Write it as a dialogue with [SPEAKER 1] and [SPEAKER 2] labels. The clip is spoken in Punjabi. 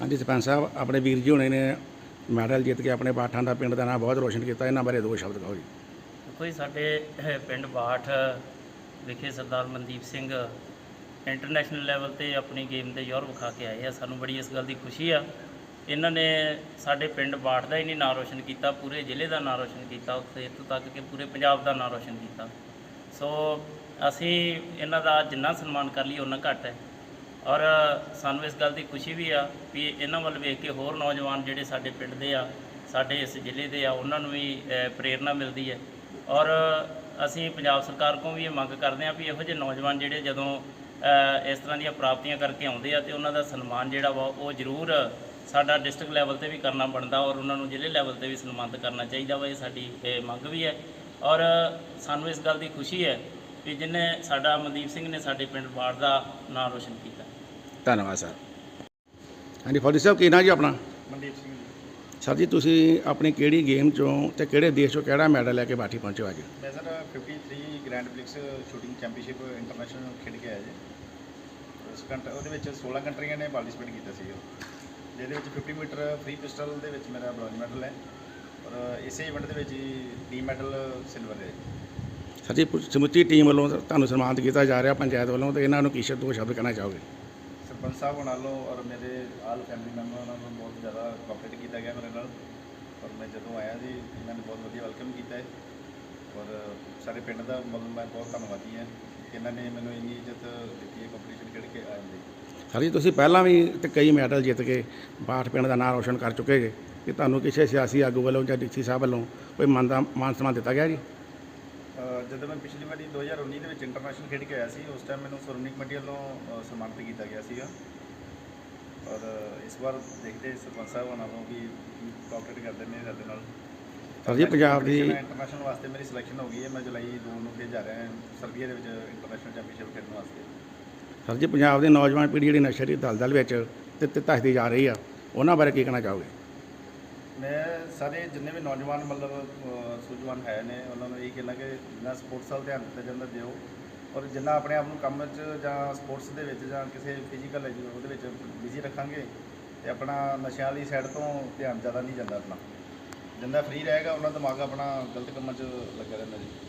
[SPEAKER 1] ਹਾਂਜੀ, ਸਰਪੰਚ ਸਾਹਿਬ, ਆਪਣੇ ਵੀਰ ਜੀ ਹੋਣੇ ਨੇ ਮੈਡਲ ਜਿੱਤ ਕੇ ਆਪਣੇ ਬਾਠਾਂ ਦਾ ਪਿੰਡ ਦਾ ਨਾਮ ਬਹੁਤ ਰੋਸ਼ਨ ਕੀਤਾ, ਇਹਨਾਂ ਬਾਰੇ ਦੋ ਸ਼ਬਦ ਕਹੋ ਜੀ।
[SPEAKER 2] ਦੇਖੋ ਜੀ, ਸਾਡੇ ਪਿੰਡ ਬਾਠ ਵਿਖੇ ਸਰਦਾਰ ਮਨਦੀਪ ਸਿੰਘ ਇੰਟਰਨੈਸ਼ਨਲ ਲੈਵਲ ਤੇ ਆਪਣੀ ਗੇਮ ਦੇ ਯੋਰ ਵਿਖਾ ਕੇ ਆਏ ਆ। ਸਾਨੂੰ ਬੜੀ ਇਸ ਗੱਲ ਦੀ ਖੁਸ਼ੀ ਆ। ਇਹਨਾਂ ਨੇ ਸਾਡੇ ਪਿੰਡ ਬਾਠ ਦਾ ਹੀ ਨਹੀਂ ਨਾਂ ਰੋਸ਼ਨ ਕੀਤਾ, ਪੂਰੇ ਜ਼ਿਲ੍ਹੇ ਦਾ ਨਾਂ ਰੋਸ਼ਨ ਕੀਤਾ, ਉੱਥੇ ਇੱਥੋਂ ਤੱਕ ਕਿ ਪੂਰੇ ਪੰਜਾਬ ਦਾ ਨਾਂ ਰੋਸ਼ਨ ਕੀਤਾ। ਸੋ ਅਸੀਂ ਇਹਨਾਂ ਦਾ ਜਿੰਨਾ ਸਨਮਾਨ ਕਰ ਲਈ ਉਹਨਾਂ ਘੱਟ ਹੈ। ਔਰ ਸਾਨੂੰ ਇਸ ਗੱਲ ਦੀ ਖੁਸ਼ੀ ਵੀ ਆ ਵੀ ਇਹਨਾਂ ਵੱਲ ਵੇਖ ਕੇ ਹੋਰ ਨੌਜਵਾਨ ਜਿਹੜੇ ਸਾਡੇ ਪਿੰਡ ਦੇ ਆ ਸਾਡੇ ਇਸ ਜ਼ਿਲ੍ਹੇ ਦੇ ਆ ਉਹਨਾਂ ਨੂੰ ਵੀ ਅ, ਪ੍ਰੇਰਣਾ ਮਿਲਦੀ ਹੈ। ਔਰ ਅਸੀਂ ਪੰਜਾਬ ਸਰਕਾਰ ਕੋਲ ਵੀ ਇਹ ਮੰਗ ਕਰਦੇ ਹਾਂ ਵੀ ਇਹੋ ਜਿਹੇ ਨੌਜਵਾਨ ਜਿਹੜੇ ਜਦੋਂ ਇਸ ਤਰ੍ਹਾਂ ਦੀਆਂ ਪ੍ਰਾਪਤੀਆਂ ਕਰਕੇ ਆਉਂਦੇ ਆ ਤੇ ਉਹਨਾਂ ਦਾ ਸਨਮਾਨ ਜਿਹੜਾ ਵਾ ਉਹ ਜ਼ਰੂਰ ਸਾਡਾ ਡਿਸਟ੍ਰਿਕਟ ਲੈਵਲ ਤੇ ਵੀ ਕਰਨਾ ਬਣਦਾ ਔਰ ਉਹਨਾਂ ਨੂੰ ਜ਼ਿਲ੍ਹੇ ਲੈਵਲ ਤੇ ਵੀ ਸਨਮਾਨਿਤ ਕਰਨਾ ਚਾਹੀਦਾ ਵਾ ਇਹ ਸਾਡੀ ਮੰਗ ਵੀ ਹੈ। ਔਰ ਸਾਨੂੰ ਇਸ ਗੱਲ ਦੀ ਖੁਸ਼ੀ ਹੈ ਵੀ ਜਿਹਨੇ ਸਾਡਾ ਮਨਦੀਪ ਸਿੰਘ ਨੇ ਸਾਡੇ ਪਿੰਡ ਬਾੜ ਦਾ ਨਾਮ ਰੋਸ਼ਨ ਕੀਤਾ।
[SPEAKER 1] ਧੰਨਵਾਦ ਸਰ। ਹਾਂਜੀ ਫੌਜੀ ਸਾਹਿਬ ਕੀ ਨਾਂ ਜੀ ਆਪਣਾ?
[SPEAKER 3] ਮਨਦੀਪ ਸਿੰਘ ਜੀ।
[SPEAKER 1] ਸਰ ਜੀ ਤੁਸੀਂ ਆਪਣੀ ਕਿਹੜੀ ਗੇਮ ਚੋਂ ਤੇ ਕਿਹੜੇ ਦੇਸ਼ ਚੋਂ ਕਿਹੜਾ ਮੈਡਲ ਲੈ ਕੇ ਬਾਠੀ ਪਹੁੰਚੇ ਹੋ ਅੱਜ?
[SPEAKER 3] ਮੈਂ sir 53 grand prix shooting championship international ਖੇਡ ਕੇ ਆਇਆ ਜੀ। ਉਸ ਕੰਟ ਉਹਦੇ ਵਿੱਚ 16 ਕੰਟਰੀਆਂ ਨੇ ਪਾਰਟਿਸਿਪੇਟ ਕੀਤਾ ਸੀ ਜਿਹਦੇ ਵਿੱਚ 50 ਮੀਟਰ ਫ੍ਰੀ ਪਿਸਟਲ ਦੇ ਵਿੱਚ ਮੇਰਾ ਬ੍ਰੌਂਜ ਮੈਡਲ ਹੈ। ਔਰ ਇਸੇ ਇਵੈਂਟ ਦੇ ਵਿੱਚ ਹੀ ਟੀਮ ਮੈਡਲ ਸਿਲਵਰ ਹੈ
[SPEAKER 1] ਸਰ ਜੀ ਪੁ- ਸਮੁੱਚੀ ਟੀਮ ਵੱਲੋਂ ਤੁਹਾਨੂੰ ਸਨਮਾਨਿਤ ਕੀਤਾ ਜਾ ਰਿਹਾ ਪੰਚਾਇਤ ਵੱਲੋਂ ਤੇ ਇਹਨਾਂ ਨੂੰ ਕੀ ਸ਼ਬਦ ਦੋ ਸ਼ਬਦ ਕਹਿਣਾ ਚਾਹੋਗੇ?
[SPEAKER 3] ਸਰਪੰਚ ਸਾਹਿਬ ਨਾਲੋਂ ਔਰ ਮੇਰੇ ਆਲ ਫੈਮਿਲੀ ਮੈਂਬਰਾਂ ਨਾਲ ਬਹੁਤ ਜ਼ਿਆਦਾ ਕੋਆਪਰੇਟ ਕੀਤਾ ਗਿਆ ਮੇਰੇ ਨਾਲ। ਔਰ ਮੈਂ ਜਦੋਂ ਆਇਆ ਜੀ ਇਹਨਾਂ ਨੇ ਬਹੁਤ ਵਧੀਆ ਵੈਲਕਮ ਕੀਤਾ ਹੈ ਔਰ ਸਾਰੇ ਪਿੰਡ ਦਾ ਮਤਲਬ ਮੈਂ ਬਹੁਤ ਧੰਨਵਾਦੀ ਹਾਂ ਕਿ ਇਹਨਾਂ ਨੇ ਮੈਨੂੰ ਇੰਨੀ ਇੱਜ਼ਤ ਦਿੱਤੀ ਹੈ ਕੰਪੀਟੀਸ਼ਨ ਖੇਡ ਕੇ ਆਉਣ ਦੀ।
[SPEAKER 1] ਸਰ ਜੀ, ਤੁਸੀਂ ਪਹਿਲਾਂ ਵੀ ਤੇ ਕਈ ਮੈਡਲ ਜਿੱਤ ਕੇ ਬਾਠ ਪਿੰਡ ਦਾ ਨਾਮ ਰੋਸ਼ਨ ਕਰ ਚੁੱਕੇ ਜੇ। ਕਿ ਤੁਹਾਨੂੰ ਕਿਸੇ ਸਿਆਸੀ ਆਗੂ ਵੱਲੋਂ ਜਾਂ ਡੀਸੀ ਸਾਹਿਬ ਵੱਲੋਂ ਕੋਈ ਮਾਨ ਦਾ ਮਾਨ ਸਨਮਾਨ ਦਿੱਤਾ ਗਿਆ ਜੀ?
[SPEAKER 3] ਜਦੋਂ ਮੈਂ ਪਿਛਲੀ ਵਾਰੀ 2019 ਦੇ ਵਿੱਚ ਇੰਟਰਨੈਸ਼ਨਲ ਖੇਡ ਕੇ ਆਇਆ ਸੀ ਉਸ ਟਾਈਮ ਮੈਨੂੰ ਸ਼੍ਰੋਮਣੀ ਕਮੇਟੀ ਵੱਲੋਂ ਸਨਮਾਨਿਤ ਕੀਤਾ ਗਿਆ ਸੀਗਾ। ਔਰ ਇਸ ਵਾਰ ਦੇਖਦੇ ਸਰਪੰਚ ਸਾਹਿਬ ਉਹਨਾਂ ਨੂੰ ਵੀ ਕੋਆਪਰੇਟ ਕਰਦੇ ਨੇ ਸਾਡੇ ਨਾਲ।
[SPEAKER 1] ਸਰ ਜੀ, ਪੰਜਾਬ ਦੀ-
[SPEAKER 3] ਇੰਟਰਨੈਸ਼ਨਲ ਵਾਸਤੇ ਮੇਰੀ ਸਿਲੈਕਸ਼ਨ ਹੋ ਗਈ ਹੈ ਮੈਂ ਜੁਲਾਈ 2 ਨੂੰ ਫਿਰ ਜਾ ਰਿਹਾ ਹਾਂ ਸਰਬੀਆ ਦੇ ਵਿੱਚ ਇੰਟਰਨੈਸ਼ਨਲ ਚੈਂਪੀਅਨਸ਼ਿਪ ਖੇਡਣ ਵਾਸਤੇ।
[SPEAKER 1] ਸਰ ਜੀ ਪੰਜਾਬ ਦੀ ਨੌਜਵਾਨ ਪੀੜ੍ਹੀ ਜਿਹੜੀ ਨਸ਼ੇ ਦੀ ਦਲਦਲ ਵਿੱਚ ਤੇ ਤੇ ਧੱਸਦੀ ਜਾ ਰਹੀ ਆ ਉਹਨਾਂ ਬਾਰੇ ਕੀ ਕਹਿਣਾ ਚਾਹੋਗੇ?
[SPEAKER 3] ਮੈਂ ਸਾਰੇ ਜਿੰਨੇ ਵੀ ਨੌਜਵਾਨ ਮਤਲਬ ਅ, ਸੂਝਵਾਨ ਹੈ ਨੇ ਉਹਨਾਂ ਨੂੰ ਇਹ ਕਹਿਣਾ ਕਿ ਜਿੰਨਾ ਸਪੋਰਟਸ ਵੱਲ ਧਿਆਨ ਦਿੱਤਾ ਜਾਂਦਾ ਦਿਓ ਔਰ ਜਿੰਨਾ ਆਪਣੇ ਆਪ ਨੂੰ ਕੰਮ 'ਚ ਜਾਂ ਸਪੋਰਟਸ ਦੇ ਵਿੱਚ ਜਾਂ ਕਿਸੇ ਫਿਜ਼ੀਕਲ ਉਹਦੇ ਵਿੱਚ ਬਿਜ਼ੀ ਰੱਖਾਂਗੇ ਤੇ ਆਪਣਾ ਨਸ਼ਿਆਂ ਵਾਲੀ ਸਾਈਡ ਤੋਂ ਧਿਆਨ ਜ਼ਿਆਦਾ ਨਹੀਂ ਜਾਂਦਾ ਆਪਣਾ। ਜਿੰਨਾ ਫ੍ਰੀ ਰਹੇਗਾ ਉਹਨਾਂ ਦਿਮਾਗ ਆਪਣਾ ਗਲਤ ਕੰਮਾਂ 'ਚ ਲੱਗਾ ਰਹਿੰਦਾ ਜੀ।